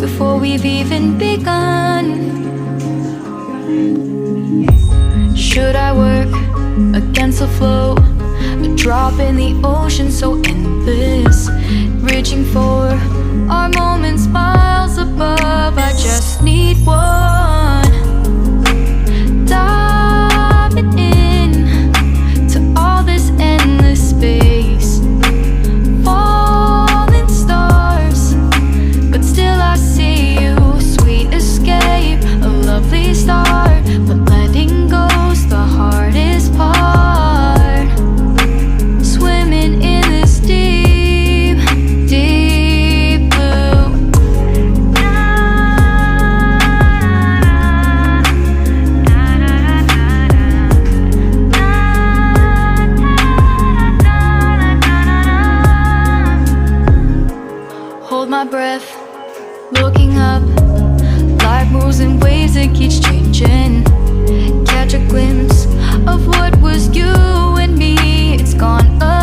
before we've even begun. Should I work against the flow? A drop in the ocean, so endless. Reaching for our moments miles above. I just hold my breath. Looking up Life moves in waves it keeps changing. Catch a glimpse Of what was you and me. It's gone up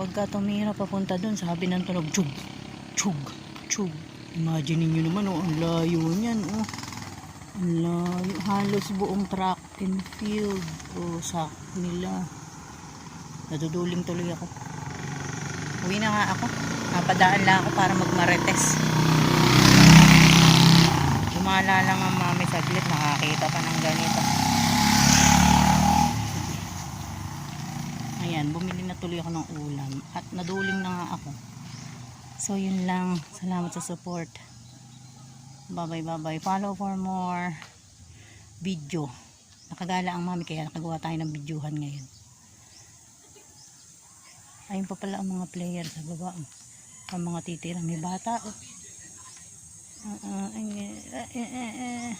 Pagka tumira papunta doon, sabi ng tunog, chug, chug, chug. Imagine niyo naman, oh, ang layo niyan. Oh. Ang layo. Halos buong track and field. Oh, sa nila. Naduduling tuloy ako. Uwi na nga ako. Napadaan lang ako para magmarites. Lumala lang ang mami saglit. Nakakita pa ng ganito. Ayan, bumili na tuloy ako ng ulam. At naduling na nga ako. So, yun lang. Salamat sa support. Bye-bye, bye-bye. Follow for more video. Nakagala ang mami kaya nakagawa tayo ng videohan ngayon. Ayun pa pala ang mga player sa baba. Ang mga titira. May bata. Oh. Uh, uh, uh, uh, uh.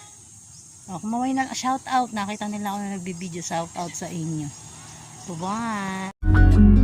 Oh, kumaway na shout out. Nakita nila ako na nagbibideo shout out sa inyo. Bye.